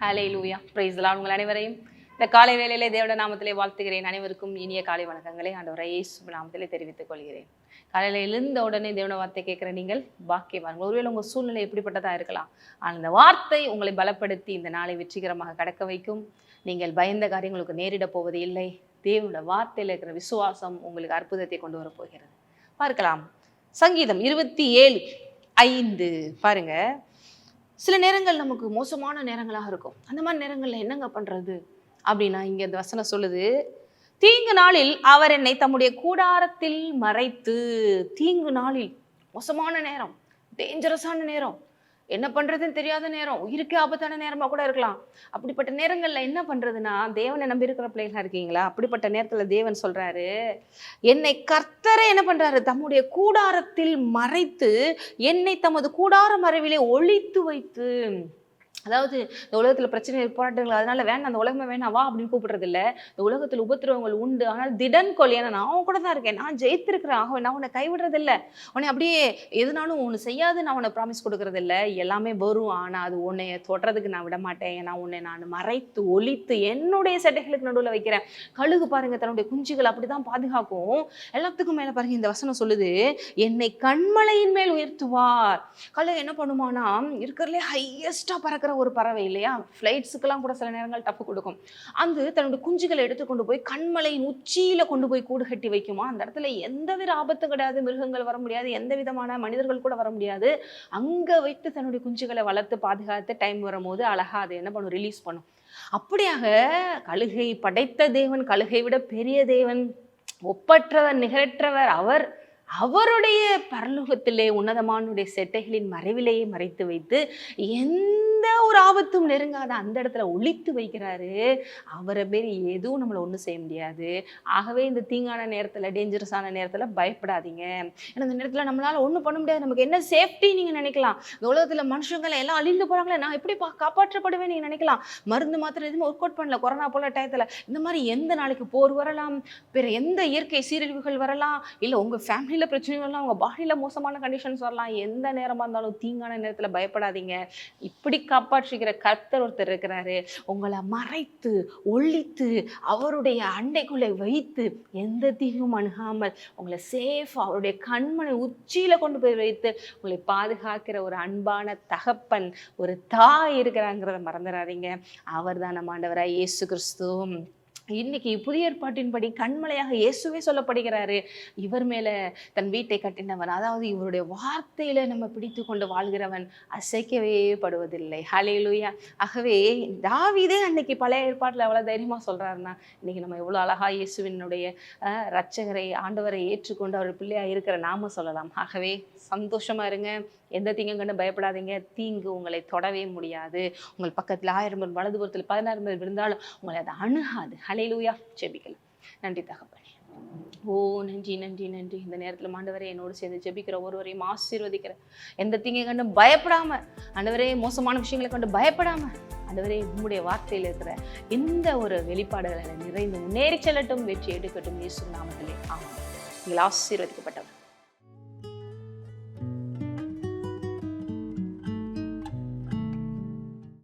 ஹலே லூயா பிரைஸ்லாம் உங்கள் அனைவரையும் இந்த காலை வேளையிலே தேவட நாமத்திலே வாழ்த்துகிறேன். அனைவருக்கும் இனிய காலை வணக்கங்களை ஆண்டவரை இயேசு நாமத்திலே தெரிவித்துக் கொள்கிறேன். காலையில் எழுந்த உடனே தேவன வார்த்தை கேட்குற நீங்கள் பாக்கியவான்கள் ஒருவேளை உங்கள் சூழ்நிலை எப்படிப்பட்டதாக இருக்கலாம். ஆனால் இந்த வார்த்தை உங்களை பலப்படுத்தி இந்த நாளை வெற்றிகரமாக கடக்க வைக்கும். நீங்கள் பயந்த காரியங்களுக்கு நேரிட போவது இல்லை. தேவனோட வார்த்தையில் இருக்கிற விசுவாசம் உங்களுக்கு அற்புதத்தை கொண்டு வரப்போகிறது பார்க்கலாம். சங்கீதம் இருபத்தி ஏழு ஐந்து. பாருங்க. சில நேரங்கள் நமக்கு மோசமான நேரங்களாக இருக்கும். அந்த மாதிரி நேரங்களில் என்னங்க பண்ணுறது அப்படின்னா இங்கே இந்த வசனம் சொல்லுது தீங்கு நாளில் அவர் என்னை தம்முடைய கூடாரத்தில் மறைத்து தீங்கு நாளில் மோசமான நேரம் டேஞ்சரஸான நேரம் என்ன பண்றதுன்னு தெரியாத நேரம். உயிருக்கு ஆபத்தான நேரமா கூட இருக்கலாம். அப்படிப்பட்ட நேரங்கள்ல என்ன பண்றதுன்னா தேவனை நம்பி இருக்கிற பிள்ளைகளா இருக்கீங்களா? அப்படிப்பட்ட நேரத்துல தேவன் சொல்றாரு என்னை கர்த்தரை என்ன பண்றாரு? தம்முடைய கூடாரத்தில் மறைத்து என்னை தமது கூடார மறைவிலே ஒழித்து வைத்து அதாவது இந்த உலகத்துல பிரச்சனை போராட்டங்கள் அதனால வேணாம் அந்த உலகமே வேணாம் வா அப்படின்னு கூப்பிடுறது இல்லை இந்த உலகத்துல உபத்திரவங்கள் உண்டு. ஆனால் திடன் கொள் ஏன்னா நான் அவன் கூட தான் இருக்கேன். நான் ஜெயித்திருக்கிறேன். ஆக நான் உன்னை கைவிடுறது இல்லை உன்னை அப்படியே எதுனாலும் ஒன்று செய்யாது நான் உன்னை ப்ராமிஸ் கொடுக்கறது இல்லை எல்லாமே வரும். ஆனால் அது உன்னை தொடுறதுக்கு நான் விட மாட்டேன் நான் உன்னை நான் மறைத்து ஒழித்து என்னுடைய செட்டைகளுக்கு நடுவில் வைக்கிறேன். கழுகு பாருங்க தன்னுடைய குஞ்சுகள் அப்படிதான் பாதுகாக்கும். எல்லாத்துக்கும் மேலே பாருங்க இந்த வசனம் சொல்லுது என்னை கண்மலையின் மேல் உயர்த்துவார். கழுகு என்ன பண்ணுமானா இருக்கிறதுலே ஹையஸ்டா பறக்கிற ஒரு பறவை இல்லையா? ஃப்ளைட்ஸுக்கெல்லாம் கூட சில நேரங்கள் டப்பு கொடுக்கும். அந்த தன்னுடைய குஞ்சுகளை எடுத்து கொண்டு போய் கண்மலையின் உச்சியில் கொண்டு போய் கூடு கட்டி வைக்குமா? அந்த இடத்துல எந்த வித ஆபத்தும் கிடையாது மிருகங்கள் வர முடியாது எந்த விதமான மனிதர்கள் கூட வர முடியாது. அங்கே வைத்து தன்னுடைய குஞ்சுகளை வளர்த்து பாதுகாத்து டைம் வரும்போது அழகா அதை என்ன பண்ணும்? ரிலீஸ் பண்ணும். அப்படியாக கழுகை படைத்த தேவன் கழுகை விட பெரிய தேவன் ஒப்பற்றவர் நிகரற்றவர் அவர் அவருடைய பரலோகத்திலே உன்னதமானுடைய செட்டைகளின் மறைவிலேயே மறைத்து வைத்து எந்த எந்த ஒரு ஆபத்தும் நெருங்காத அந்த இடத்துல ஒழித்து வைக்கிறாரு. அவரை பேர் எதுவும் நம்மளை ஒன்றும் செய்ய முடியாது. ஆகவே இந்த தீங்கான நேரத்தில் டேஞ்சரஸான நேரத்தில் பயப்படாதீங்க. ஏன்னா இந்த நேரத்தில் நம்மளால் ஒன்றும் பண்ண முடியாது. நமக்கு என்ன சேஃப்டி நீங்கள் நினைக்கலாம்? இந்த உலகத்தில் மனுஷங்களை எல்லாம் அழிந்து போகிறாங்களே நான் எப்படி பா காப்பாற்றப்படுவேன் நீங்கள் நினைக்கலாம்? மருந்து மாத்திரம் எதுவும் ஒர்க் அவுட் பண்ணல கொரோனா போல டயத்தில். இந்த மாதிரி எந்த நாளைக்கு போர் வரலாம்? பிற எந்த இயற்கை சீரழிவுகள் வரலாம்? இல்லை உங்கள் ஃபேமிலியில் பிரச்சனை வரலாம்? உங்கள் பாடியில் மோசமான கண்டிஷன்ஸ் வரலாம்? எந்த நேரமாக இருந்தாலும் தீங்கான நேரத்தில் பயப்படாதீங்க. இப்படி காப்பாற்றுகிற கர்த்தர் ஒருத்தர் இருக்கிறாரு. உங்களை மறைத்து ஒழித்து அவருடைய அண்டைக்குள்ளே வைத்து எந்த தீங்கும் அணுகாமல் உங்களை சேஃப் அவருடைய கண்மனை உச்சியில கொண்டு போய் வைத்து உங்களை பாதுகாக்கிற ஒரு அன்பான தகப்பன் ஒரு தாய் இருக்கிறாங்கிறத மறந்துடாதீங்க அவர் தான் நம்ம ஆண்டவராக இயேசு கிறிஸ்துவும் இன்னைக்கு புதிய ஏற்பாட்டின்படி கண்மலையாக இயேசுவே சொல்லப்படுகிறாரு. இவர் மேல தன் வீட்டை கட்டினவன் அதாவது இவருடைய வார்த்தையில நம்ம பிடித்து கொண்டு வாழ்கிறவன் அசைக்கவே படுவதில்லை. ஹலையிலுயா ஆகவே தாவிதே அன்னைக்கு பழைய ஏற்பாட்டில் எவ்வளவு தைரியமா சொல்றாருன்னா இன்னைக்கு நம்ம எவ்வளவு அழகா இயேசுவினுடைய ரட்சகரை ஆண்டவரை ஏற்றுக்கொண்டு அவர் பிள்ளையா இருக்கிற நாம சொல்லலாம். ஆகவே சந்தோஷமா இருங்க. எந்த தீங்கும் கண்டு பயப்படாதீங்க. தீங்கு உங்களை தொடவே முடியாது. உங்கள் பக்கத்தில் ஆயிரம் பேர் வலதுபுறத்தில் பதினாறு பேர் விழுந்தாலும் உங்களை அது அணுகாது. அலையிலூயா ஜெபிக்கலாம். நன்றி தகப்பனே. ஓ நன்றி நன்றி நன்றி. இந்த நேரத்தில் ஆண்டவரே என்னோடு சேர்ந்து ஜெபிக்கிற ஒருவரையும் ஆசீர்வதிக்கிற எந்த தீங்கை கண்டு பயப்படாம ஆண்டவரே மோசமான விஷயங்களை கண்டு பயப்படாம ஆண்டவரே உம்முடைய வார்த்தையில் இருக்கிற இந்த ஒரு வெளிப்பாடுகளை நிறைந்து முன்னேறி செல்லட்டும் வெற்றி எடுக்கட்டும் இயேசு நாமத்திலே. ஆமாம் நீங்கள் ஆசீர்வதிக்கப்பட்டவர்.